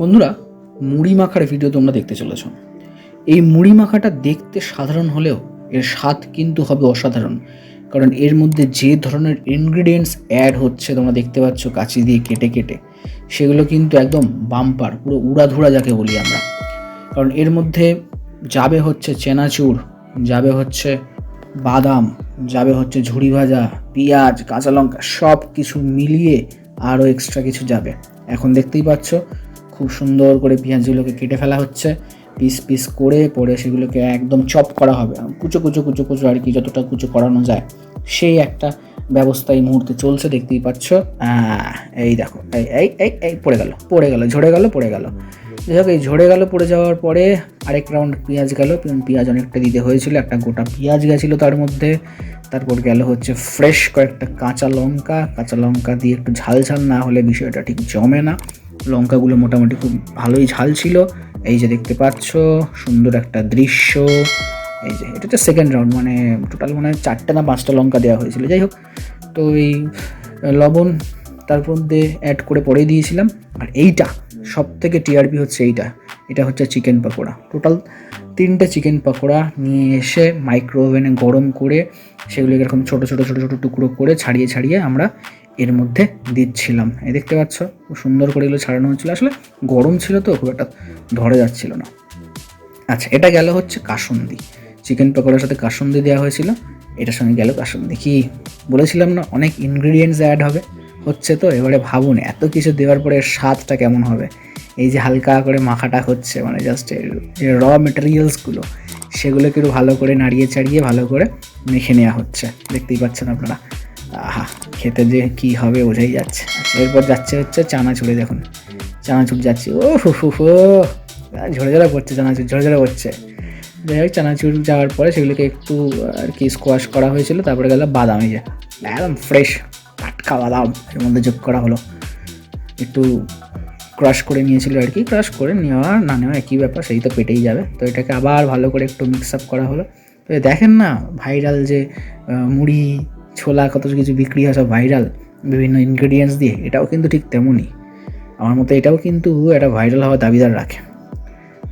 বন্ধুরা, মুড়ি মাখার ভিডিও তোমরা দেখতে চলেছ। এই মুড়ি মাখাটা দেখতে সাধারণ হলেও এর স্বাদ কিন্তু হবে অসাধারণ। কারণ এর মধ্যে যে ধরনের ইনগ্রিডিয়েন্টস অ্যাড হচ্ছে তোমরা দেখতে পাচ্ছ কাঁচি দিয়ে কেটে কেটে, সেগুলো কিন্তু একদম বাম্পার, পুরো উড়াধুরা যাকে বলি আমরা। কারণ এর মধ্যে যাবে হচ্ছে চেনাচুর, যাবে হচ্ছে বাদাম, যাবে হচ্ছে ঝুড়ি ভাজা, পেঁয়াজ, কাঁচা লঙ্কা সব কিছু মিলিয়ে আরও এক্সট্রা কিছু যাবে। এখন দেখতেই পাচ্ছ খুব সুন্দর করে পেঁয়াজগুলোকে কেটে ফেলা হচ্ছে। পিস পিস করে পরে সেগুলোকে একদম চপ করা হবে। কুচো কুচো কুচো কুচো আর কি যতটা কুচো করানো যায়, সেই একটা ব্যবস্থা এই মুহূর্তে চলছে, দেখতেই পাচ্ছ। এই দেখো, এই এই এই এই, পড়ে গেল পড়ে গেল, ঝরে গেল, পড়ে গেল। যাই হোক, এই ঝরে গেল, পড়ে যাওয়ার পরে আরেক রাউন্ড পেঁয়াজ গেল। পেঁয়াজ অনেকটা দিতে হয়েছিল, একটা গোটা পেঁয়াজ গেছিল তার মধ্যে। তারপর গেল হচ্ছে ফ্রেশ কয়েকটা কাঁচা লঙ্কা। কাঁচা লঙ্কা দিয়ে একটু ঝাল ঝাল না হলে বিষয়টা ঠিক জমে না। লঙ্কাগুলো মোটামুটি খুব ভালোই ঝাল ছিল। এই যে দেখতে পাচ্ছ, সুন্দর একটা দৃশ্য। এই যে, এটা হচ্ছে সেকেন্ড রাউন্ড মানে টোটাল মনে চারটে না পাঁচটা লঙ্কা দেওয়া হয়েছিল। যাই হোক, তো এই লবণ তার মধ্যে অ্যাড করে পরে দিয়েছিলাম। আর এইটা সব থেকে টিআরপি হচ্ছে এইটা। এটা হচ্ছে চিকেন পাকোড়া। টোটাল তিনটে চিকেন পাকোড়া নিয়ে এসে মাইক্রো ওভেনে গরম করে সেগুলোকে এরকম ছোটো ছোটো ছোটো ছোটো টুকরো করে ছাড়িয়ে ছাড়িয়ে আমরা এর মধ্যে দিচ্ছিলাম। এই দেখতে পাচ্ছ, খুব সুন্দর করে এগুলো ছাড়ানো হচ্ছিল। আসলে গরম ছিল তো, খুব একটা ধরে যাচ্ছিল না। আচ্ছা এটা গেল হচ্ছে কাসুন্দি। চিকেন পকোড়ার সাথে কাসুন্দি দেওয়া হয়েছিল। এটার সঙ্গে গেল কাসুন্দি। কি বলেছিলাম না, অনেক ইনগ্রিডিয়েন্টস অ্যাড হবে। হচ্ছে তো, এবারে ভাবুন, এত কিছু দেওয়ার পরে স্বাদটা কেমন হবে? এই যে হালকা করে মাখাটা হচ্ছে মানে জাস্ট যে র মেটেরিয়ালসগুলো সেগুলোকে একটু ভালো করে নাড়িয়ে চাড়িয়ে ভালো করে মেখে নেওয়া হচ্ছে। দেখতেই পাচ্ছেন আপনারা। আহা, খেতে যে কি হবে বোঝাই যাচ্ছে আচ্ছা এরপর যাচ্ছে হচ্ছে চানাচুরে দেখুন। চানাচুর যাচ্ছে, ও হু হু হু। ঝরে ঝরে পড়ছে চানাচুর, ঝরে ঝরে পড়ছে। যাই হোক, চানাচুর যাওয়ার পরে সেগুলোকে একটু, আর কি স্কোয়াশ করা হয়েছিল, তারপরে গেল বাদাম যে। একদম ফ্রেশ টাটকা বাদাম, এর মধ্যে যোগ করা হলো। একটু ক্রাশ করে নিয়েছিল আর কি ক্রাশ করে নেওয়া না নেওয়া একই ব্যাপার, সেই তো পেটেই যাবে। তো এটাকে আবার ভালো করে একটু মিক্স আপ করা হলো। তো দেখেন না ভাইরাল যে মুড়ি ছোলা কত কিছু বিক্রি হয়, সব ভাইরাল বিভিন্ন ইনগ্রেডিয়েন্টস দিয়ে, এটাও কিন্তু ঠিক তেমনই। আমার মতে এটাও কিন্তু একটা ভাইরাল হওয়ার দাবিদার রাখে।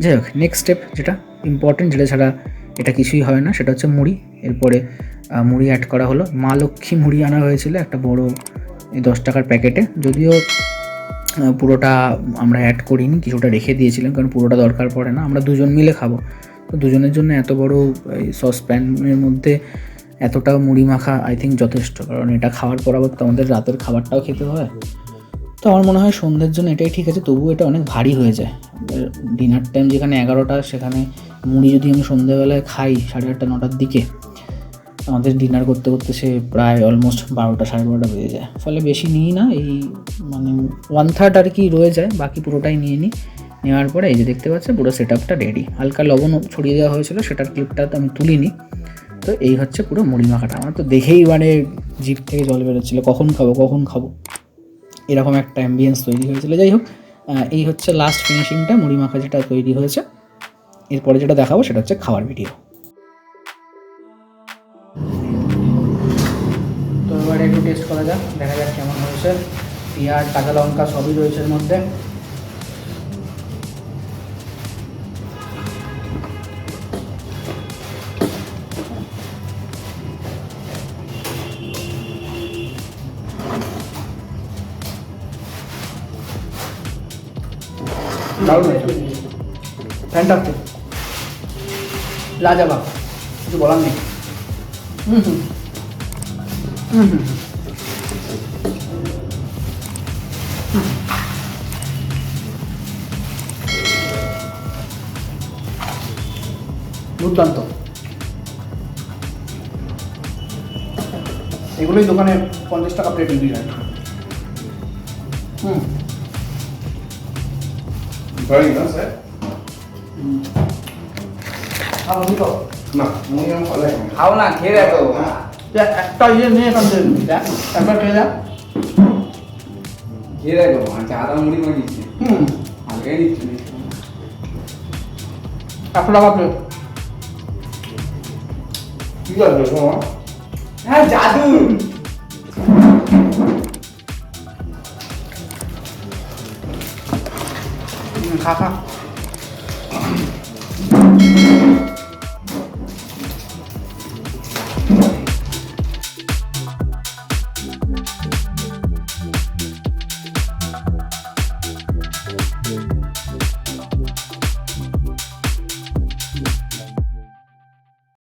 যাই হোক নেক্সট স্টেপ যেটা ইম্পর্টেন্ট যেটা ছাড়া এটা কিছুই হয় না, সেটা হচ্ছে মুড়ি। এরপরে মুড়ি অ্যাড করা হলো। মা লক্ষ্মী মুড়ি আনা হয়েছিল একটা বড় দশ টাকার প্যাকেটে। যদিও পুরোটা আমরা অ্যাড করিনি, কিছুটা রেখে দিয়েছিলাম, কারণ পুরোটা দরকার পড়ে না। আমরা দুজন মিলে খাব। তো দুজনের জন্য এত বড় সসপ্যানের মধ্যে এতটা মুড়ি মাখা আই থিঙ্ক যথেষ্ট। কারণ এটা খাওয়ার পর আবার তো আমাদের রাতের খাবারটাও খেতে হয় তো আমার মনে হয় সন্ধ্যের জন্য এটাই ঠিক আছে, তবুও এটা অনেক ভারী হয়ে যায়। ডিনার টাইম যেখানে এগারোটা, সেখানে মুড়ি যদি আমি সন্ধ্যেবেলায় খাই সাড়ে আটটা, নটার দিকে, আমাদের ডিনার করতে করতে সে প্রায় অলমোস্ট বারোটা, সাড়ে বারোটা বেজে যায়। ফলে বেশি নিই না, এই মানে ওয়ান থার্ড আর কি রয়ে যায়, বাকি পুরোটাই নিয়ে নিই। নেওয়ার পরে এই যে দেখতে পাচ্ছে, পুরো সেট আপটা রেডি হালকা লবণ ছড়িয়ে দেওয়া হয়েছিল, সেটার ক্লিপটা তো আমি তুলিনি। তো এই হচ্ছে পুরো মুড়ি মাখাটা আমার তো দেখেই মানে জিভ থেকে জল বেরোচ্ছিলো, কখন খাব কখন খাব। এরকম একটা অ্যাম্বিয়েন্স তৈরি হয়েছিল। যাই হোক এই হচ্ছে লাস্ট ফিনিশিংটা মুড়ি মাখা যেটা তৈরি হয়েছে। এরপরে যেটা দেখাবো সেটা হচ্ছে খাওয়ার ভিডিও তো এবারে একটু টেস্ট করা যাক, দেখা যাক কেমন হয়েছে। পেঁয়াজ, কাঁচা লঙ্কা সবই রয়েছে এর মধ্যে। দারুণ হয়েছে ফ্যান্টাস্টিক কিছু বলার নেই। হুম হুম। হুম হুম দুর্দান্ত। এগুলোই দোকানে পঞ্চাশ টাকা প্লেট বিক্রি হয় হুম। Very nice, eh? খাব নি তো না মুই আমি ভালো লাগে খাও না খেয়ে দেখো দেখ, একটা ইয়ে নিয়ে এখান থেকে নিবি, দেখ একবার খেয়ে দেখ খেয়ে দেখো আচ্ছা আদা মুড়ি মাখিয়েছি হুম হালকাই দিচ্ছি একশো টাকা প্লেট কি আছে นะครับ